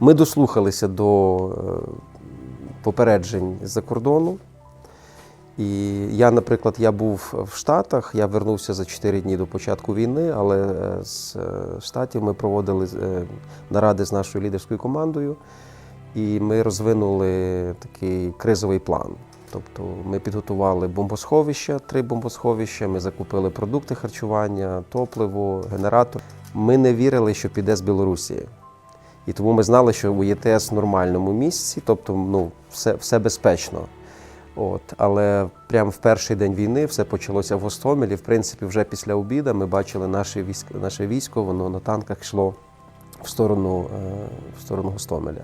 Ми дослухалися до е, попереджень з-за кордону. І я, наприклад, я був в Штатах, я вернувся за 4 дні до початку війни, але е, з е, Штатів ми проводили наради з нашою лідерською командою, і ми розвинули такий кризовий план. Тобто ми підготували бомбосховища, три бомбосховища, ми закупили продукти харчування, топливо, генератор. Ми не вірили, що піде з Білорусі. І тому ми знали, що у ЄТС в нормальному місці, тобто ну, все, все безпечно. От, але прямо в перший день війни все почалося в Гостомелі. В принципі, вже після обіду ми бачили наше військо, наше військо, воно на танках йшло в сторону, е, в сторону Гостомеля.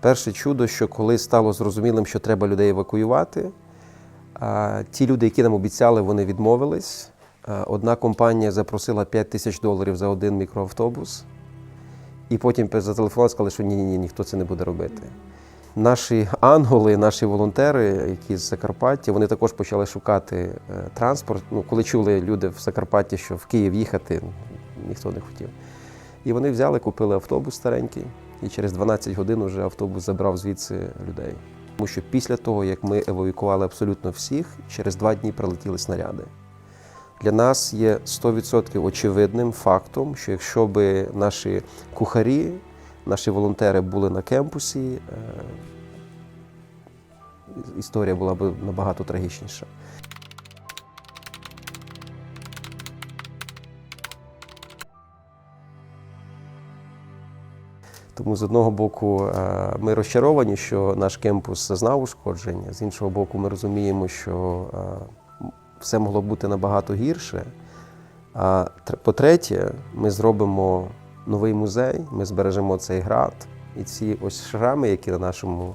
Перше чудо, що коли стало зрозумілим, що треба людей евакуювати, ті люди, які нам обіцяли, вони відмовились. Одна компанія запросила 5 тисяч доларів за один мікроавтобус, і потім зателефонували, сказали, що ні, ні, ні, ніхто це не буде робити. Наші ангели, наші волонтери, які з Закарпаття, вони також почали шукати е, транспорт. Ну, коли чули люди в Закарпатті, що в Київ їхати, ніхто не хотів. І вони взяли, купили автобус старенький, і через 12 годин вже автобус забрав звідси людей. Тому що після того, як ми евакуювали абсолютно всіх, через два дні прилетіли снаряди. Для нас є 100% очевидним фактом, що якщо б наші кухарі, наші волонтери були на кемпусі, е, історія була б набагато трагічніша. Тому з одного боку е, ми розчаровані, що наш кемпус зазнав ушкодження. З іншого боку, ми розуміємо, що е, все могло бути набагато гірше. А по-третє, ми зробимо новий музей, ми збережемо цей град. І ці ось шрами, які на нашому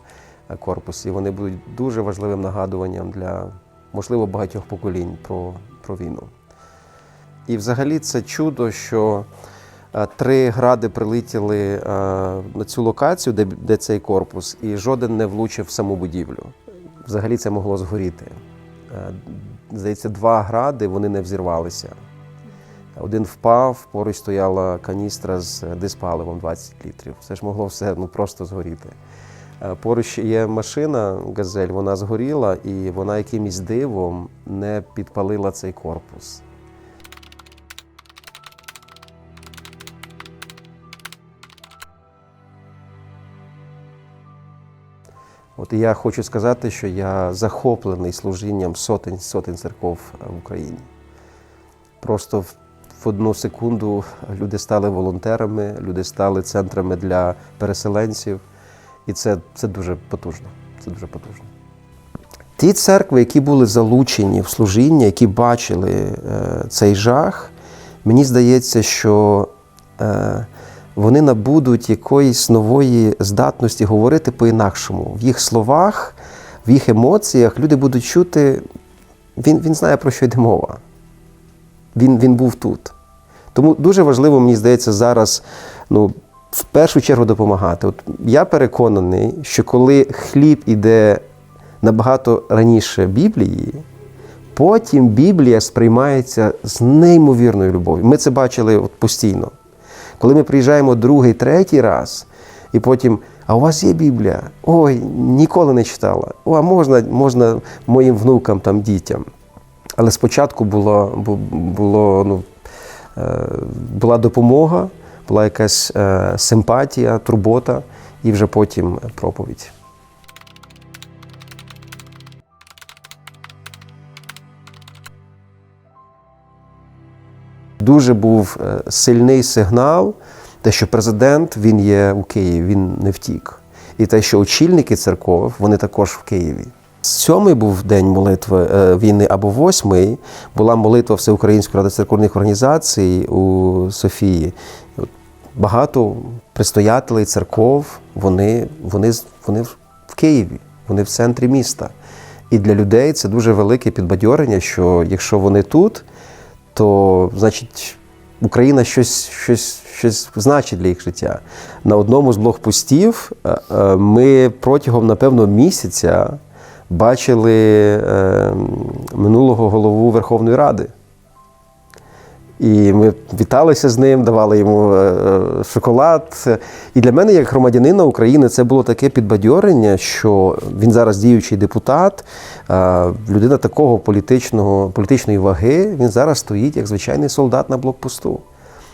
е, корпусі, вони будуть дуже важливим нагадуванням для, можливо, багатьох поколінь про, про війну. І взагалі це чудо, що три гради прилетіли е, на цю локацію, де, де цей корпус, і жоден не влучив в саму будівлю. Взагалі це могло згоріти. Е, Здається, два гради вони не взірвалися. Один впав, поруч стояла каністра з диспаливом 20 літрів. Це ж могло все ну, просто згоріти. Е, Поруч є машина Газель, вона згоріла, і вона якимось дивом не підпалила цей корпус. От я хочу сказати, що я захоплений служінням сотень сотень церков в Україні. Просто в, в одну секунду люди стали волонтерами, люди стали центрами для переселенців, і це, це дуже потужно. Це дуже потужно. Ті церкви, які були залучені в служіння, які бачили е, цей жах, мені здається, що е, вони набудуть якоїсь нової здатності говорити по-інакшому. В їх словах, в їх емоціях люди будуть чути, він, він знає, про що йде мова. Він, він був тут. Тому дуже важливо, мені здається, зараз ну, в першу чергу допомагати. От я переконаний, що коли хліб іде набагато раніше Біблії, потім Біблія сприймається з неймовірною любов'ю. Ми це бачили от постійно. Коли ми приїжджаємо другий, третій раз, і потім, а у вас є Біблія? Ой, ніколи не читала. О, а можна, можна моїм внукам, там, дітям. Але спочатку було, було, ну, е, була допомога, була якась е, симпатія, турбота, і вже потім проповідь. Дуже був е, сильний сигнал, те, що президент він є у Києві, він не втік. І те, що очільники церков, вони також в Києві. Сьомий був день молитви е, війни або восьмий була молитва Всеукраїнської ради церковних організацій у Софії. Багато предстоятелей церков, вони, вони, вони в Києві, вони в центрі міста. І для людей це дуже велике підбадьорення, що якщо вони тут, то значить Україна щось, щось, щось значить для їх життя. На одному з блокпостів е, е, ми протягом, напевно, місяця бачили е, минулого голову Верховної Ради. І ми віталися з ним, давали йому е, е, шоколад. І для мене, як громадянина України, це було таке підбадьорення, що він зараз діючий депутат, е, людина такого політичного, політичної ваги, він зараз стоїть як звичайний солдат на блокпосту.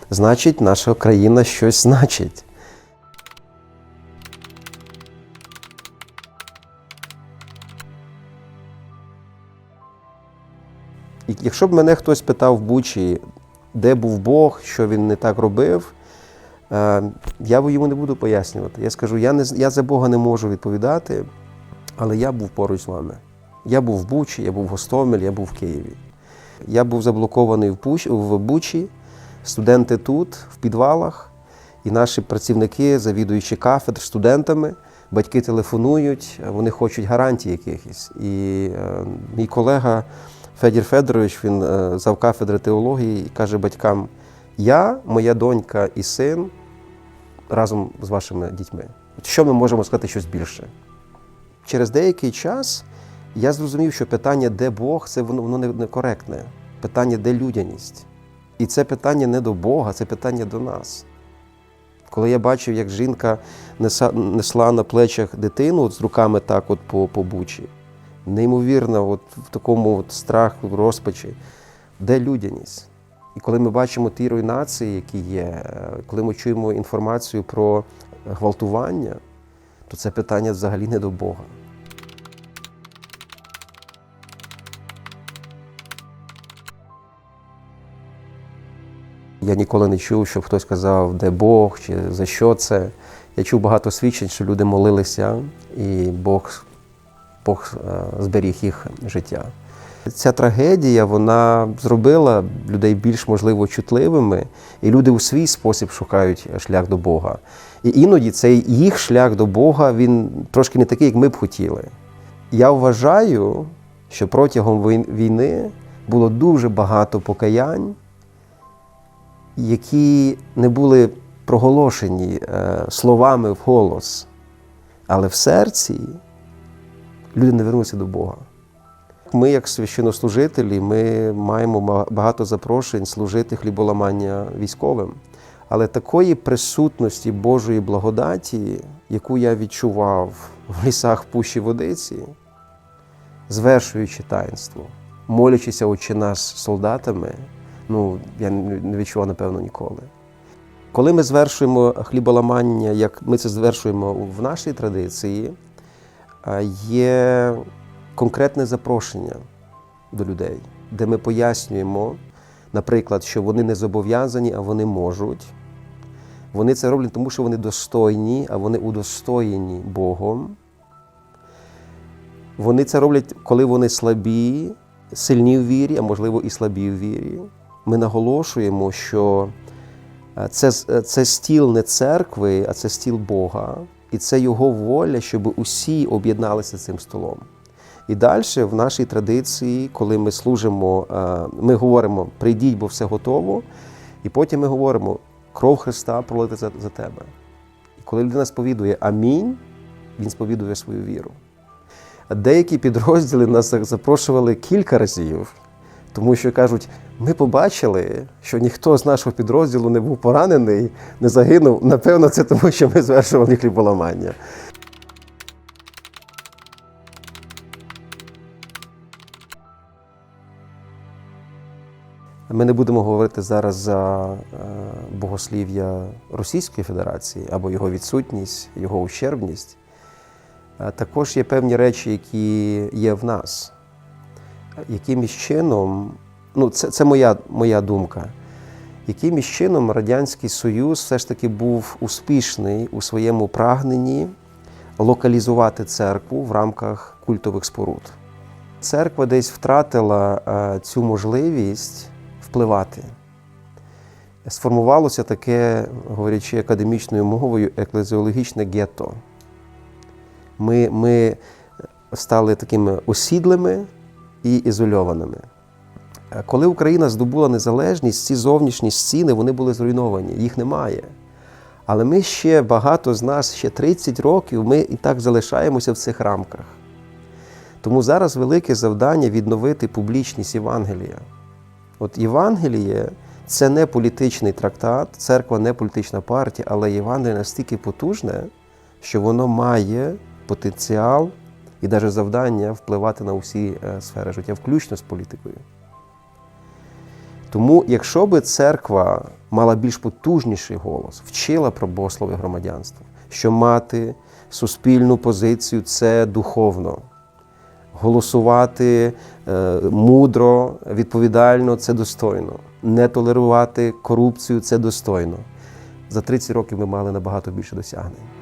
Значить, наша країна щось значить. Якщо б мене хтось питав в Бучі, де був Бог, що він не так робив, е, я йому не буду пояснювати. Я скажу, я, не, я за Бога не можу відповідати, але я був поруч з вами. Я був в Бучі, я був в Гостомелі, я був в Києві. Я був заблокований в, Буч, в Бучі, студенти тут, в підвалах, і наші працівники, завідуючи кафедр студентами, батьки телефонують, вони хочуть гарантій якихось. І е, мій колега Федір Федорович, він е, зав кафедри теології, і каже батькам: Я, моя донька і син разом з вашими дітьми. Що ми можемо сказати щось більше? Через деякий час я зрозумів, що питання, де Бог, це воно, воно не- некоректне. Питання, де людяність. І це питання не до Бога, це питання до нас. Коли я бачив, як жінка несла на плечах дитину з руками так от по, по бучі, неймовірно, от в такому от страху, розпачі, де людяність? І коли ми бачимо ті руйнації, які є, е, коли ми чуємо інформацію про гвалтування, то це питання взагалі не до Бога. Я ніколи не чув, щоб хтось казав, де Бог чи за що це. Я чув багато свідчень, що люди молилися, і Бог, Бог е, зберіг їх життя. Ця трагедія вона зробила людей більш можливо чутливими, і люди у свій спосіб шукають шлях до Бога. І іноді цей їх шлях до Бога він трошки не такий, як ми б хотіли. Я вважаю, що протягом війни було дуже багато покаянь, які не були проголошені е, словами в голос, але в серці люди не вернулися до Бога. Ми, як священнослужителі, ми маємо багато запрошень служити хліболамання військовим. Але такої присутності Божої благодаті, яку я відчував в лісах Пущі Водиці, звершуючи таїнство, молячися очі наш з солдатами, ну, я не відчував, напевно, ніколи. Коли ми звершуємо хліболамання, як ми це звершуємо в нашій традиції, є конкретне запрошення до людей, де ми пояснюємо, наприклад, що вони не зобов'язані, а вони можуть. Вони це роблять, тому що вони достойні, а вони удостоєні Богом. Вони це роблять, коли вони слабі, сильні в вірі, а можливо і слабі в вірі. Ми наголошуємо, що це, е, це стіл не церкви, а це стіл Бога. І це Його воля, щоб усі об'єдналися цим столом. І далі в нашій традиції, коли ми служимо, е, ми говоримо прийдіть, бо все готово. І потім ми говоримо кров Христа пролита за, за тебе. І коли людина сповідує Амінь, він сповідує свою віру. Деякі підрозділи нас запрошували кілька разів, тому що кажуть, ми побачили, що ніхто з нашого підрозділу не був поранений, не загинув. Напевно, це тому, що ми звершували хліболамання. Ми не будемо говорити зараз за е, богослів'я Російської Федерації або його відсутність, його ущербність. Е, Також є певні речі, які є в нас. Якимось чином, ну це, це моя, моя думка, якимось чином Радянський Союз все ж таки був успішний у своєму прагненні локалізувати церкву в рамках культових споруд. Церква десь втратила е, цю можливість впливати. Сформувалося таке, говорячи академічною мовою, еклезіологічне гетто. Ми, ми стали такими осідлими і ізольованими. Е, Коли Україна здобула незалежність, ці зовнішні стіни вони були зруйновані, їх немає. Але ми ще багато з нас, ще 30 років, ми і так залишаємося в цих рамках. Тому зараз велике завдання відновити публічність Євангелія. От Євангеліє це не політичний трактат, церква не політична партія, але Євангеліє настільки потужне, що воно має потенціал і навіть завдання впливати на усі е, сфери життя, включно з політикою. Тому, якщо би церква мала більш потужніший голос, вчила про богослов'я громадянства, що мати суспільну позицію це духовно, голосувати е, мудро, відповідально це достойно, не толерувати корупцію це достойно. За 30 років ми мали набагато більше досягнень.